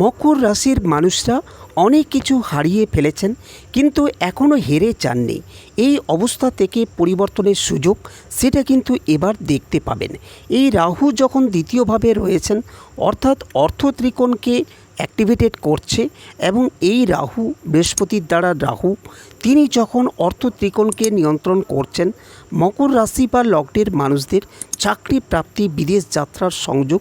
মকর রাশির মানুষরা অনেক কিছু হারিয়ে ফেলেছেন, কিন্তু এখনও হেরে চাননি। এই অবস্থা থেকে পরিবর্তনের সুযোগ সেটা কিন্তু এবার দেখতে পাবেন। এই রাহু যখন দ্বিতীয়ভাবে রয়েছেন, অর্থাৎ অর্থ ত্রিকোণকে অ্যাক্টিভেটেড করছে এবং এই রাহু, বৃহস্পতির দ্বারা রাহু, তিনি যখন অর্থ ত্রিকোণকে নিয়ন্ত্রণ করছেন, মকর রাশি বা লগ্নের মানুষদের চাকরি প্রাপ্তি, বিদেশ যাত্রার সংযোগ,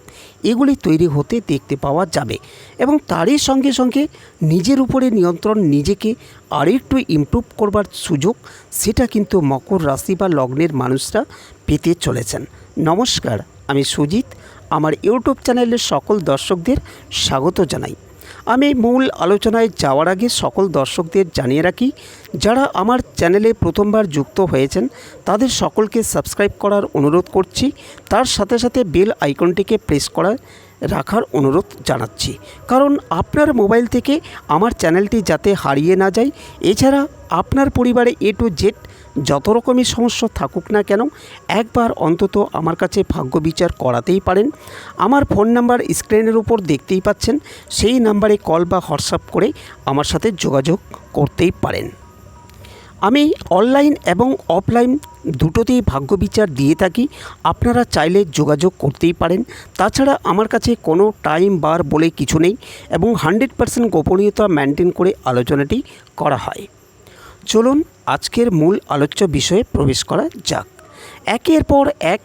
এগুলি তৈরি হতে দেখতে পাওয়া যাবে এবং তারই সঙ্গে সঙ্গে নিজের উপরে নিয়ন্ত্রণ, নিজেকে আরেকটু ইমপ্রুভ করবার সুযোগ, সেটা কিন্তু মকর রাশি বা লগ্নের মানুষরা পেতে চলেছেন। নমস্কার, আমি সুজিত আমার ইউটিউব চ্যানেলের সকল দর্শকদের স্বাগত জানাই। আমি মূল আলোচনায় যাওয়ার আগে সকল দর্শকদের জানিয়ে রাখি, যারা আমার চ্যানেলে প্রথমবার যুক্ত হয়েছেন, তাদের সকলকে সাবস্ক্রাইব করার অনুরোধ করছি। তার সাথে সাথে বেল আইকনটিকে প্রেস করার রাখার অনুরোধ জানাচ্ছি। কারণ আপনার মোবাইল থেকে আমার চ্যানেলটি যাতে হারিয়ে না যায়, এছাড়া আপনার পরিবারে এ টু জেড যত রকমই সমস্যা থাকুক না কেন, একবার অন্তত আমার কাছে ভাগ্য বিচার করাতেই পারেন। আমার ফোন নাম্বার স্ক্রিনের উপর দেখতেই পাচ্ছেন, সেই নাম্বারে কল বা হোয়াটসঅ্যাপ করে আমার সাথে যোগাযোগ করতেই পারেন। আমি অনলাইন এবং অফলাইন দুটোতেই ভাগ্য বিচার দিয়ে থাকি, আপনারা চাইলে যোগাযোগ করতেই পারেন। তাছাড়া আমার কাছে কোনো টাইম বার বলে কিছু নেই এবং হান্ড্রেড পার্সেন্ট গোপনীয়তা মেনটেন করে আলোচনাটি করা হয়। চলুন আজকের মূল আলোচ্য বিষয়ে প্রবেশ করা যাক। একের পর এক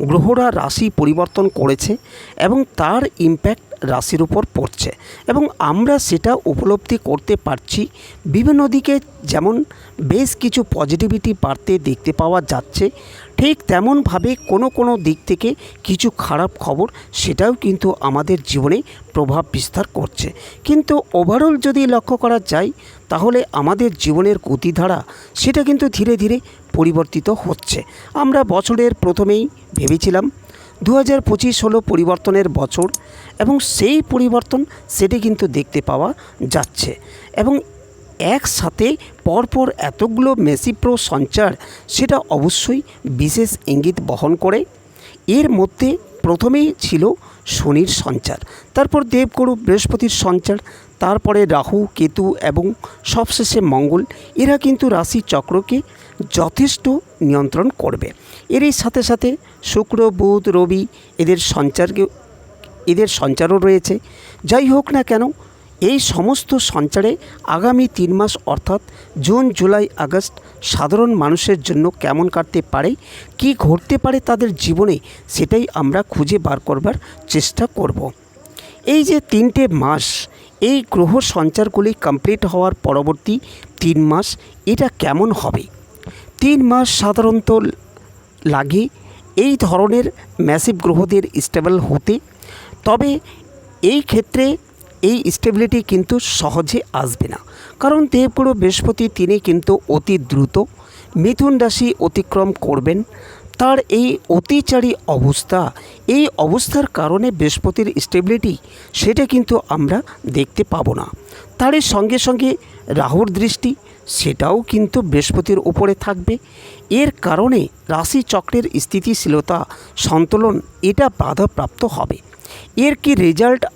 গ্রহরা রাশি পরিবর্তন করেছে এবং তার ইম্প্যাক্ট রাশির উপর পড়ছে এবং আমরা সেটা উপলব্ধি করতে পারছি। বিভিন্ন দিকে যেমন বেশ কিছু পজিটিভিটি বাড়তে দেখতে পাওয়া যাচ্ছে। ঠিক তেমনভাবে কোনো কোনো দিক থেকে কিছু খারাপ খবর সেটাও কিন্তু আমাদের জীবনে প্রভাব বিস্তার করছে। কিন্তু ওভারঅল যদি লক্ষ্য করা যায়, তাহলে আমাদের জীবনের গতিধারা সেটা কিন্তু ধীরে ধীরে পরিবর্তিত হচ্ছে। আমরা বছরের প্রথমেই ভেবেছিলাম দু হাজার পঁচিশ হলো পরিবর্তনের বছর এবং সেই পরিবর্তন সেটি কিন্তু দেখতে পাওয়া যাচ্ছে এবং একসাথে পরপর এতগুলো মেসিপ্রো সঞ্চার সেটা অবশ্যই বিশেষ ইঙ্গিত বহন করে। এর মধ্যে প্রথমেই ছিল শনির সঞ্চার, তারপর দেবগুরু বৃহস্পতির সঞ্চার, তারপরে রাহু, কেতু এবং সবশেষে মঙ্গল। এরা কিন্তু রাশি চক্রকে যথেষ্ট নিয়ন্ত্রণ করবে। এরই সাথে সাথে শুক্র, বুধ, রবি এদের সঞ্চারকে, এদের সঞ্চারও রয়েছে। যাই হোক না কেন, এই সমস্ত সঞ্চারে আগামী তিন মাস অর্থাৎ জুন, জুলাই, আগস্ট সাধারণ মানুষের জন্য কেমন কাটতে পারে, কি ঘটতে পারে তাদের জীবনে সেটাই আমরা খুঁজে বার করবার চেষ্টা করব। এই যে তিনটে মাস, এই গ্রহ সঞ্চারগুলি কমপ্লিট হওয়ার পরবর্তী তিন মাস, এটা কেমন হবে? তিন মাস সাধারণত লাগে এই ধরনের ম্যাসিভ গ্রহদের স্টেবল হতে। তবে এই ক্ষেত্রে এই স্টেবিলিটি কিন্তু সহজে আসবে না। কারণ দেবগুরু বৃহস্পতি তিনি কিন্তু অতি দ্রুত মিথুন রাশি অতিক্রম করবেন। তার এই অতিচারী অবস্থা, এই অবস্থার কারণে বৃহস্পতির স্টেবিলিটি সেটা কিন্তু আমরা দেখতে পাবো না। তারই সঙ্গে সঙ্গে রাহুর দৃষ্টি, সেটাও কিন্তু বৃহস্পতির উপরে থাকবে। এর কারণে রাশি চক্রের স্থিতিশীলতা সন্তুলন এটা বাধাপ্রাপ্ত হবে। এর কি রেজাল্ট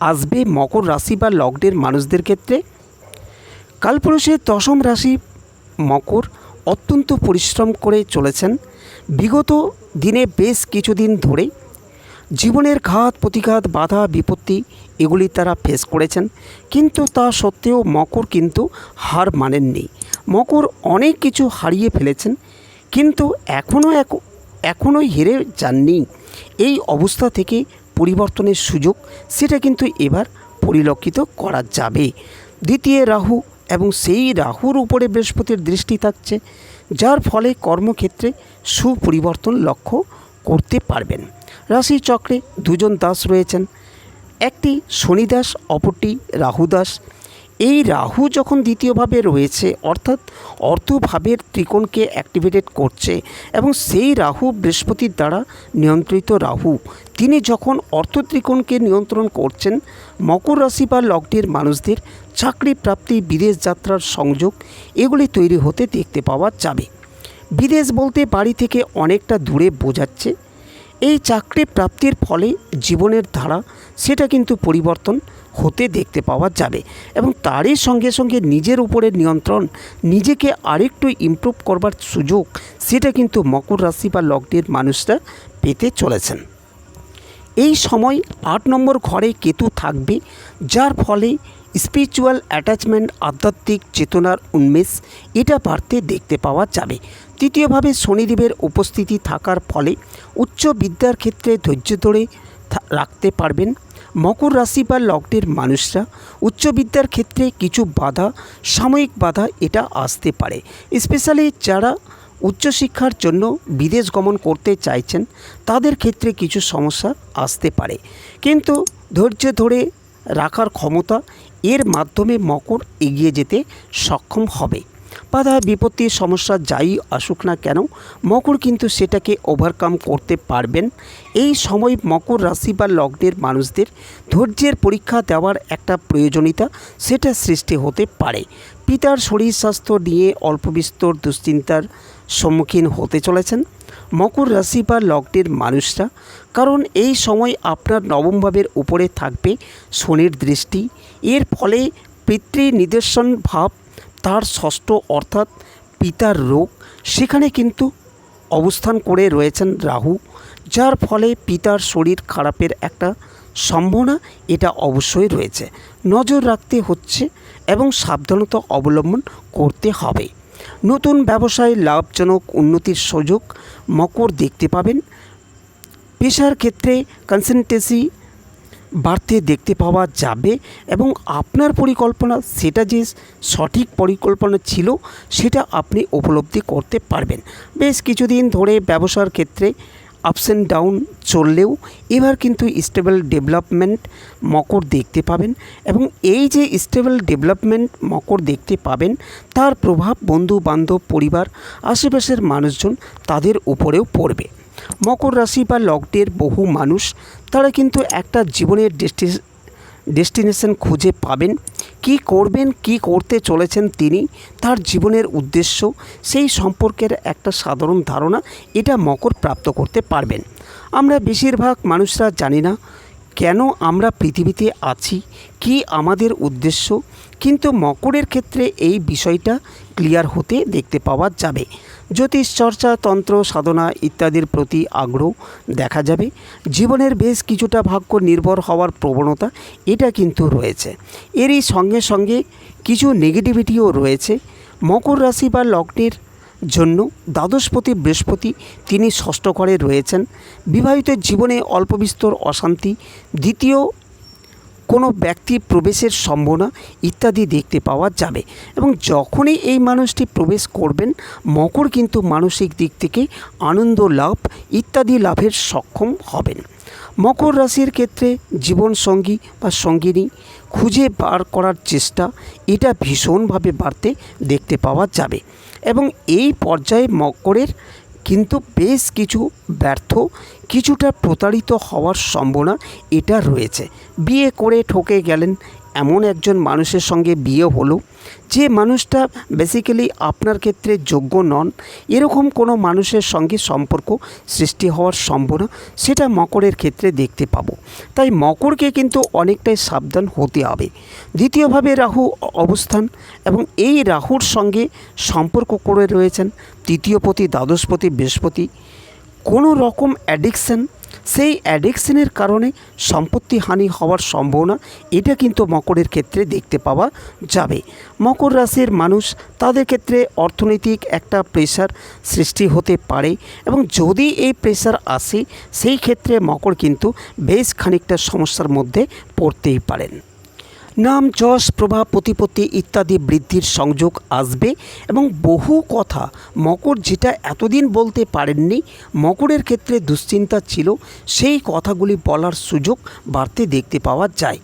আসবে মকর রাশি বা লগ্নের মানুষদের ক্ষেত্রে? কালপুরুষের দশম রাশি মকর অত্যন্ত পরিশ্রম করে চলেছেন। বিগত দিনে বেশ কিছুদিন ধরে জীবনের ঘাত প্রতিঘাত বাধা বিপত্তি এগুলি তারা ফেস করেছেন। কিন্তু তা সত্ত্বেও মকর কিন্তু হার মানেননি। মকর অনেক কিছু হারিয়ে ফেলেছেন, কিন্তু এখনও এক, এখনোই হেরে যাননি। এই অবস্থা থেকে পরিবর্তনের সুযোগ, সেটা কিন্তু এবার পরিলক্ষিত করা যাবে। দ্বিতীয় রাহু এবং সেই রাহুর উপরে বৃহস্পতির দৃষ্টি থাকছে, যার ফলে কর্মক্ষেত্রে সুপরিবর্তন লক্ষ্য করতে পারবেন। রাশি চক্রে দুজন দাস রয়েছেন। একটি শনিদাস, অপরটি রাহু দাস এই রাহু যখন দ্বিতীয়ভাবে রয়েছে, অর্থাৎ অর্থভাবের ত্রিকোণকে অ্যাক্টিভেটেড করছে এবং সেই রাহু বৃহস্পতির দ্বারা নিয়ন্ত্রিত রাহু। তিনি যখন অর্থ ত্রিকোণকে নিয়ন্ত্রণ করছেন, মকর রাশি বা লগ্নের মানুষদের চাকরি প্রাপ্তি, বিদেশ যাত্রার সংযোগ, এগুলি তৈরি হতে দেখতে পাওয়া যাবে। বিদেশ বলতে বাড়ি থেকে অনেকটা দূরে বোঝাচ্ছে এই চাকরি প্রাপ্তির ফলে জীবনের ধারা, সেটা কিন্তু পরিবর্তন হতে দেখতে পাওয়া যাবে এবং তারই সঙ্গে সঙ্গে নিজের উপরে নিয়ন্ত্রণ, নিজেকে আরেকটু ইমপ্রুভ করবার সুযোগ, সেটা কিন্তু মকর রাশি বা লগ্নের মানুষরা পেতে চলেছেন। এই সময় আট নম্বর ঘরে কেতু থাকবে, যার ফলে স্পিরিচুয়াল অ্যাটাচমেন্ট আধ্যাত্মিক চেতনার উন্মেষ, এটা বাড়তে দেখতে পাওয়া যাবে। তৃতীয়ভাবে শনিদেবের উপস্থিতি থাকার ফলে উচ্চ বিদ্যার ক্ষেত্রে ধৈর্য ধরে রাখতে পারবেন। মকর রাশি বা লগ্নের মানুষরা উচ্চ বিদ্যার ক্ষেত্রে কিছু বাধা, সাময়িক বাধা এটা আসতে পারে। স্পেশালি যারা উচ্চশিক্ষার জন্য বিদেশ গমন করতে চাইছেন, তাদের ক্ষেত্রে কিছু সমস্যা আসতে পারে। কিন্তু ধৈর্য ধরে রাখার ক্ষমতা এর মাধ্যমে মকর এগিয়ে যেতে সক্ষম হবে। বাধা, বিপত্তি, সমস্যা যাই আসুক না কেন, মকর কিন্তু সেটাকে ওভারকাম করতে পারবেন। এই সময় মকর রাশি বা লগ্নের মানুষদের ধৈর্যের পরীক্ষা দেওয়ার একটা প্রয়োজনীয়তা সেটা সৃষ্টি হতে পারে। পিতার শরীর স্বাস্থ্য নিয়ে অল্প বিস্তর দুশ্চিন্তার সম্মুখীন হতে চলেছেন। মকর রাশি বা লগ্নের মানুষরা, কারণ এই সময় আপনার নবম ভাবের উপরে থাকবে শনির দৃষ্টি। এর ফলে পিতৃ নিদর্শন ভাব, তার ষষ্ঠ অর্থাৎ পিতার রোগ, সেখানে কিন্তু অবস্থান করে রয়েছেন রাহু, যার ফলে পিতার শরীর খারাপের একটা সম্ভাবনা এটা অবশ্যই রয়েছে। নজর রাখতে হচ্ছে এবং সাবধানতা অবলম্বন করতে হবে। নতুন ব্যবসায় লাভজনক উন্নতির সুযোগ মকর দেখতে পাবেন। পেশার ক্ষেত্রে কনসেন্টেন্সি বাড়তে দেখতে পাওয়া যাবে এবং আপনার পরিকল্পনা সেটা যে সঠিক পরিকল্পনা ছিল সেটা আপনি উপলব্ধি করতে পারবেন। বেশ কিছুদিন ধরে ব্যবসার ক্ষেত্রে আপস অ্যান্ড ডাউন চললেও এবার কিন্তু স্টেবল ডেভেলপমেন্ট মকর দেখতে পাবেন এবং এই যে স্টেবল ডেভেলপমেন্ট মকর দেখতে পাবেন, তার প্রভাব বন্ধু বান্ধব, পরিবার, আশেপাশের মানুষজন তাদের উপরেও পড়বে। মকর রাশি বা লগ্নের বহু মানুষ, তারা কিন্তু একটা জীবনের ডেস্টি ডেস্টিনেশন খুঁজে পাবেন, কি করবেন, কি করতে চলেছেন তিনি, তার জীবনের উদ্দেশ্য, সেই সম্পর্কের একটা সাধারণ ধারণা, এটা মকর প্রাপ্ত করতে পারবেন। আমরা বেশিরভাগ মানুষরা জানি না কেন আমরা পৃথিবীতে আছি, কি আমাদের উদ্দেশ্য, কিন্তু মকরের ক্ষেত্রে এই বিষয়টা ক্লিয়ার হতে দেখতে পাওয়া যাবে। জ্যোতিষ চর্চা তন্ত্র, সাধনা ইত্যাদির প্রতি আগ্রহ দেখা যাবে। জীবনের বেশ কিছুটা ভাগ্য নির্ভর হওয়ার প্রবণতা এটা কিন্তু রয়েছে। এরই সঙ্গে সঙ্গে কিছু নেগেটিভিটিও রয়েছে। মকর রাশি বা লগ্নের জন্য দ্বাদশপতি, বৃহস্পতি তিনি ষষ্ঠ ঘরে রয়েছেন। বিবাহিত জীবনে অল্প বিস্তর অশান্তি, দ্বিতীয় কোনো ব্যক্তি প্রবেশের সম্ভাবনা ইত্যাদি দেখতে পাওয়া যাবে এবং যখনই এই মানুষটি প্রবেশ করবেন, মকর কিন্তু মানসিক দিক থেকে আনন্দ লাভ ইত্যাদি লাভের সক্ষম হবেন। মকর রাশির ক্ষেত্রে জীবনসঙ্গী বা সঙ্গিনী খুঁজে বার করার চেষ্টা, এটা ভীষণভাবে বাড়তে দেখতে পাওয়া যাবে এবং এই পর্যায়ে মকরের কিন্তু বেশ কিছু ব্যর্থ কিছুটা প্রতারিত হওয়ার সম্ভাবনা এটা রয়েছে। বিয়ে করে ঠকে গেলেন এমন একজন মানুষের সঙ্গে বিয়ে হলো যে মানুষটা বেসিক্যালি আপনার ক্ষেত্রে যোগ্য নন। এরকম কোনো মানুষের সঙ্গে সম্পর্ক সৃষ্টি হওয়ার সম্ভাবনা সেটা মকরের ক্ষেত্রে দেখতে পাবো। তাই মকরকে কিন্তু অনেকটাই সাবধান হতে হবে। দ্বিতীয়ভাবে রাহু অবস্থান এবং এই রাহুর সঙ্গে সম্পর্ক করে রয়েছেন তৃতীয়পতি, দ্বাদশপতি, বৃহস্পতি। কোনো রকম অ্যাডিকশান সেই অ্যাডিকশনের কারণে সম্পত্তি হানি হওয়ার সম্ভাবনা, এটা কিন্তু মকরের ক্ষেত্রে দেখতে পাওয়া যাবে। মকর রাশির মানুষ তাদের ক্ষেত্রে অর্থনৈতিক একটা প্রেশার সৃষ্টি হতে পারে এবং যদি এই প্রেশার আসে, সেই ক্ষেত্রে মকর কিন্তু বেশ খানিকটা সমস্যার মধ্যে পড়তেই পারেন। নাম, যশ, প্রভাব, প্রতিপত্তি ইত্যাদি বৃদ্ধির সংযোগ আসবে এবং বহু কথা মকর যেটা এতদিন বলতে পারেননি, মকরের ক্ষেত্রে দুশ্চিন্তা ছিল, সেই কথাগুলি বলার সুযোগ বাড়তে দেখতে পাওয়া যায়।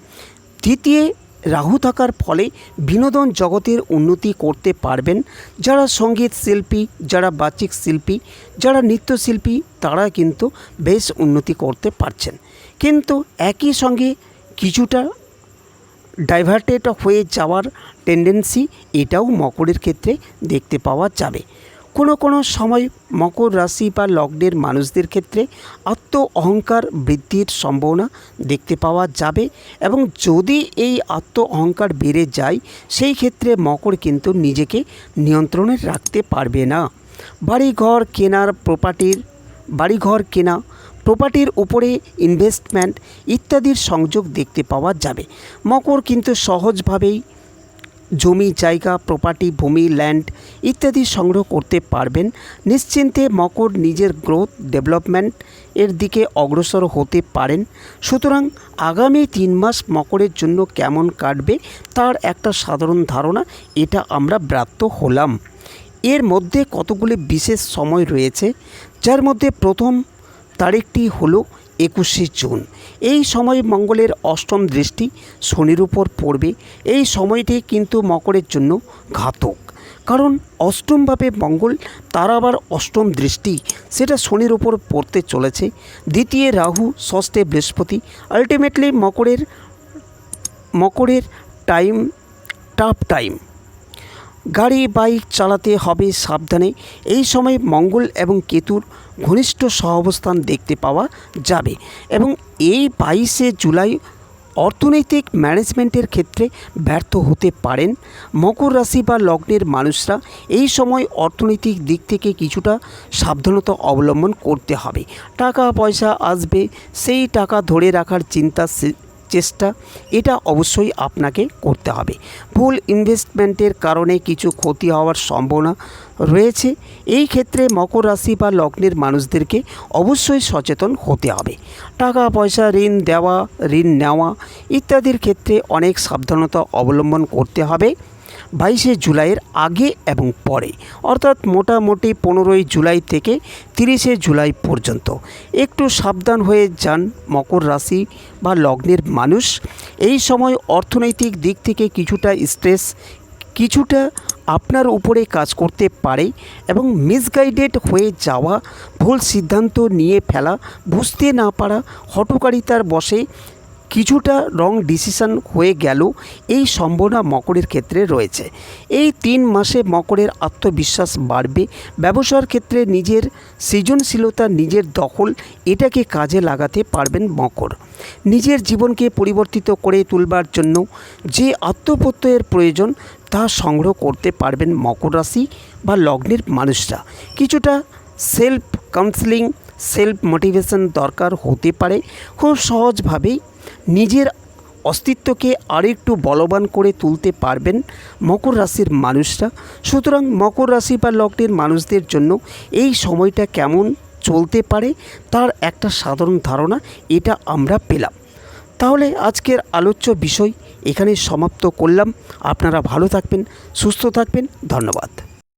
তৃতীয়, রাহু থাকার ফলে বিনোদন জগতের উন্নতি করতে পারবেন। যারা সংগীত শিল্পী, যারা বাচিক শিল্পী, যারা নৃত্যশিল্পী তারা কিন্তু বেশ উন্নতি করতে পারছেন। কিন্তু একই সঙ্গে কিছুটা ডাইভার্টেড হয়ে যাওয়ার টেন্ডেন্সি এটাও মকরের ক্ষেত্রে দেখতে পাওয়া যাবে। কোনো কোনো সময় মকর রাশি বা লগ্নের মানুষদের ক্ষেত্রে আত্ম অহংকার বৃদ্ধির সম্ভাবনা দেখতে পাওয়া যাবে এবং যদি এই আত্ম অহংকার বেড়ে যায়, সেই ক্ষেত্রে মকর কিন্তু নিজেকে নিয়ন্ত্রণে রাখতে পারবে না। বাড়িঘর কেনার প্রপার্টির বাড়িঘর কেনা প্রপার্টির উপরে ইনভেস্টমেন্ট ইত্যাদির সংযোগ দেখতে পাওয়া যাবে। মকর কিন্তু সহজভাবেই জমি, জায়গা প্রপার্টি ভূমি ল্যান্ড ইত্যাদি সংগ্রহ করতে পারবেন। নিশ্চিন্তে মকর নিজের গ্রোথ ডেভেলপমেন্ট এর দিকে অগ্রসর হতে পারেন। সুতরাং আগামী তিন মাস মকরের জন্য কেমন কাটবে তার একটা সাধারণ ধারণা, এটা আমরা ব্রাত্য হলাম। এর মধ্যে কতগুলি বিশেষ সময় রয়েছে, যার মধ্যে প্রথম তারিখটি হলো একুশে জুন। এই সময় মঙ্গলের অষ্টম দৃষ্টি শনির উপর পড়বে। এই সময়টি কিন্তু মকরের জন্য ঘাতক। কারণ অষ্টমভাবে মঙ্গল, তার আবার অষ্টম দৃষ্টি, সেটা শনির উপর পড়তে চলেছে। দ্বিতীয় রাহু, ষষ্ঠে বৃহস্পতি আলটিমেটলি মকরের মকরের টাইম টাফ টাইম গাড়ি, বাইক চালাতে হবে সাবধানে। এই সময় মঙ্গল এবং কেতুর ঘনিষ্ঠ সহাবস্থান দেখতে পাওয়া যাবে এবং এই বাইশে জুলাই অর্থনৈতিক ম্যানেজমেন্টের ক্ষেত্রে ব্যর্থ হতে পারেন। মকর রাশি বা লগ্নের মানুষরা এই সময় অর্থনৈতিক দিক থেকে কিছুটা সাবধানতা অবলম্বন করতে হবে। টাকা পয়সা আসবে, সেই টাকা ধরে রাখার চিন্তা চেষ্টা, এটা অবশ্যই আপনাকে করতে হবে। ভুল ইনভেস্টমেন্টের কারণে কিছু ক্ষতি হওয়ার সম্ভাবনা রয়েছে। এই ক্ষেত্রে মকর রাশি বা লগ্নের মানুষদেরকে অবশ্যই সচেতন হতে হবে। টাকা পয়সা ঋণ দেওয়া, ঋণ নেওয়া ইত্যাদির ক্ষেত্রে অনেক সাবধানতা অবলম্বন করতে হবে। বাইশে জুলাইয়ের আগে এবং পরে, অর্থাৎ মোটামুটি পনেরোই জুলাই থেকে তিরিশে জুলাই পর্যন্ত। একটু সাবধান হয়ে যান মকর রাশি বা লগ্নের মানুষ। এই সময় অর্থনৈতিক দিক থেকে কিছুটা স্ট্রেস কিছুটা আপনার উপরে কাজ করতে পারে এবং মিসগাইডেড হয়ে যাওয়া ভুল সিদ্ধান্ত নিয়ে ফেলা, বুঝতে না পারা হটকারিতার বসে কিছুটা রং ডিসিশন হয়ে গেল এই সম্ভাবনা মকরের ক্ষেত্রে রয়েছে। এই তিন মাসে মকরের আত্মবিশ্বাস বাড়বে। ব্যবসার ক্ষেত্রে নিজের সৃজনশীলতা, নিজের দখল, এটাকে কাজে লাগাতে পারবেন মকর। নিজের জীবনকে পরিবর্তিত করে তুলবার জন্য যে আত্মপ্রত্যয়ের প্রয়োজন, তা সংগ্রহ করতে পারবেন মকর রাশি বা লগ্নের মানুষরা। কিছুটা সেলফ কাউন্সেলিং সেলফ মোটিভেশন দরকার হতে পারে। খুব সহজভাবেই নিজের অস্তিত্বকে আরেকটু বলবান করে তুলতে পারবেন মকর রাশির মানুষরা। সুতরাং মকর রাশি বা লগ্নের মানুষদের জন্য এই সময়টা কেমন চলতে পারে তার একটা সাধারণ ধারণা এটা আমরা পেলাম। তাহলে আজকের আলোচ্য বিষয় এখানে সমাপ্ত করলাম। আপনারা ভালো থাকবেন, সুস্থ থাকবেন, ধন্যবাদ।